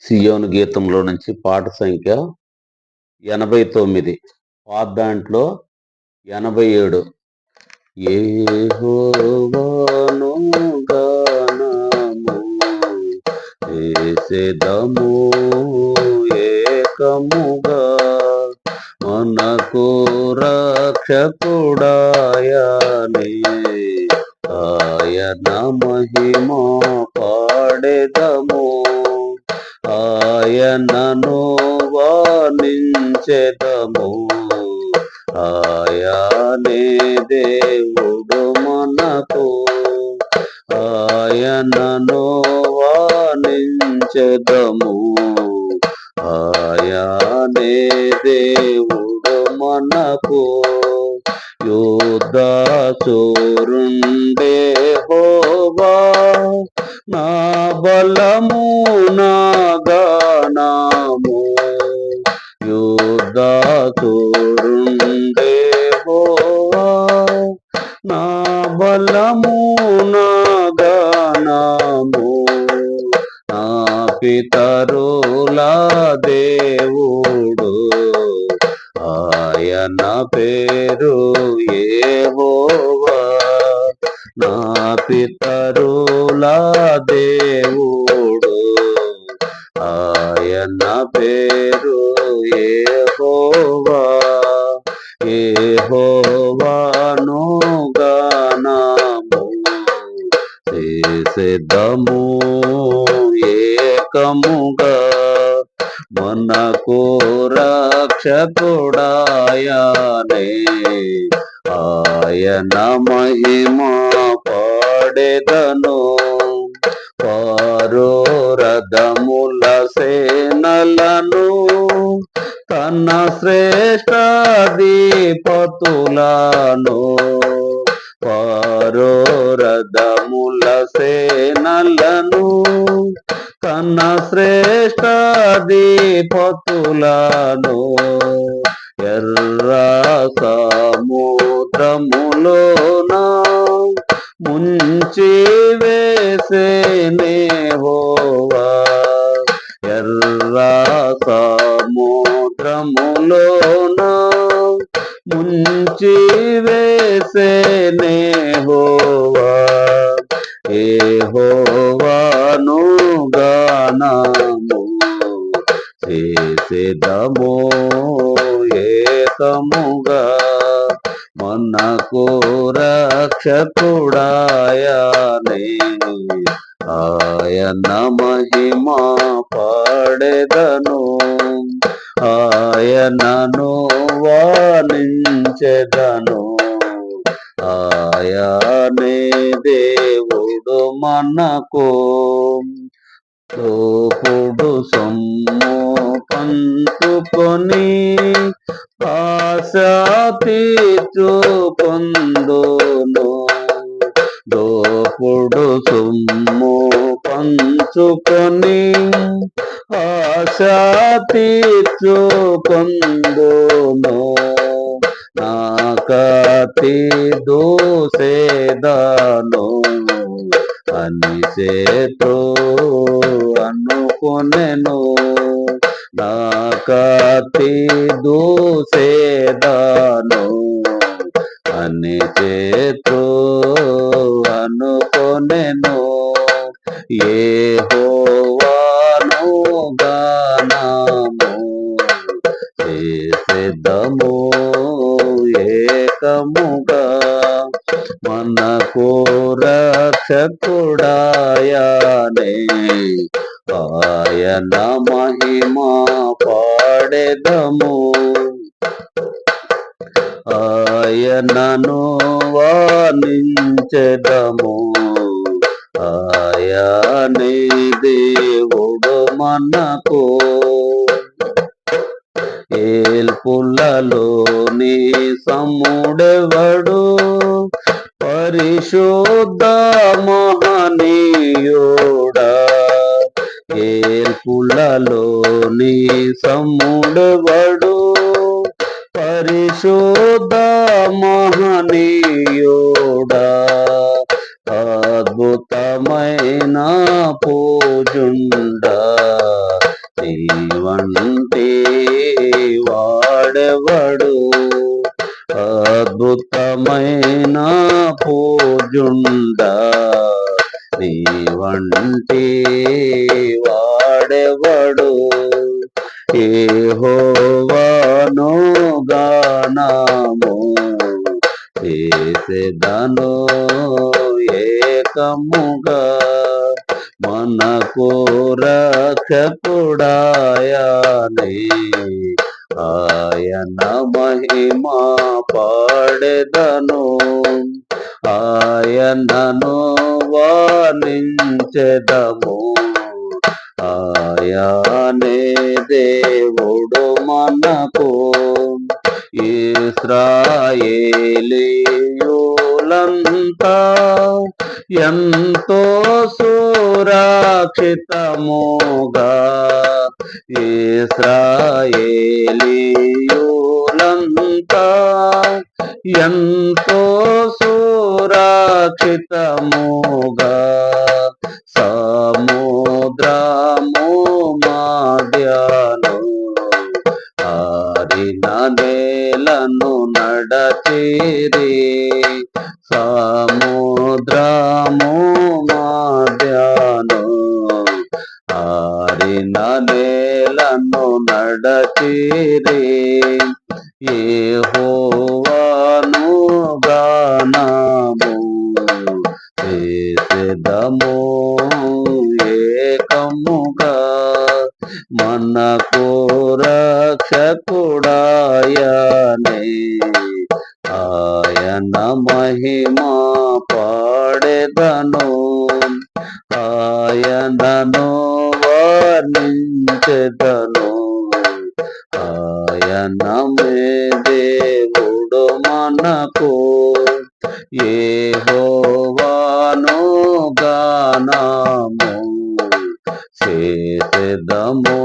సియోను గీతంలో నుంచి పాట సంఖ్య ఎనభై తొమ్మిది పాత దాంట్లో ఎనభై ఏడు ఏ గానము ఏకముగా. మనకు రక్షకుడాయనే. ఆయన మహిమ ఆయనే దేవుడు మనకు ఆయనను వాణించదము. ఆయనే దేవుడు మనకు. యుద్ధాసురుండే హోవా. నా బలము నా గానము యుద్ధాసురుండే హోవా నా బలము నా గానము నా పితరుల దేవుడు ఆయన పేరు ఏవోవా నా పితరుల దేవుడు ఆయన పేరు ఏహోవా ఏహోవాను చేసేదము ఏకముగా మనకు రక్షకుడాయనే. ఆయన మహిమ పాడెదను. పారో రథముల సేనలను తన శ్రేష్ట దీపతులను పారో రథముల సేనలను కన్న శ్రేష్ట దీపతులను ఎర్ర సముద్రములోన ముంచి వేసేనే హోవా ఎర్ర గానము చేసేదము ఏకముగా మనకు రక్షకుడాయనే. ఆయన మహిమ పాడెదను. ఆయనను వాణించెదను. ఆయనే దేవుడు మనకో. తోపుడు సొమ్ము పంచుకొని ఆశ తీర్చుకొందును దోపుడు సొమ్ము పంచుకొని ఆశ పొందును నాకతి దోసేదాను అని చేతో నేను నా కతి దూసేదాను. అని చేతు అనుకోనెను. ఏ హోవాను గానము చేసేదము ఏకముగా. మనకు రక్షకుడాయనే. ఆయన మహిమా పాడెదము. ఆయనను వాణించెదము. ఆయనే దేవుడు మనకు. ఏల్పులలోని సముడెవడు? పరిశుద్ధ మహనీయుడా. కేల్పులలో నీ సముడవడు. పరిశోధ మహనీయోడా. అద్భుతమైన పూజుండ. వంటి వాడెవడు? అద్భుతమైన పూజుండా. నీ వంటి వాడెవడు? ఏహోవాను గానము చేసెదను ఏకముగా మనకు రక్షకుడాయనే ఆయన మహిమా పాడెదను. ఆయనను వాణించెదము. ఆయనే దేవుడు మనకు. ఇస్రాయేలీయులంతా ఎంతో సురక్షితముగా. ఇస్రాయేలీయులంతా ఎంతో సురక్షితముగా సముద్రము మాధ్యాను ఆరిన నేలను నడచిరి సముద్రము మాధ్యాను ఆరిన నేలను నడచిరి హో మనకు రక్షకుడాయనే ఆయన మహిమా పాడెదను ఆయనను వర్ణించెదను ఆయన మే దేవుడు మనకు ఏ హోవాను గానాము చేసెదము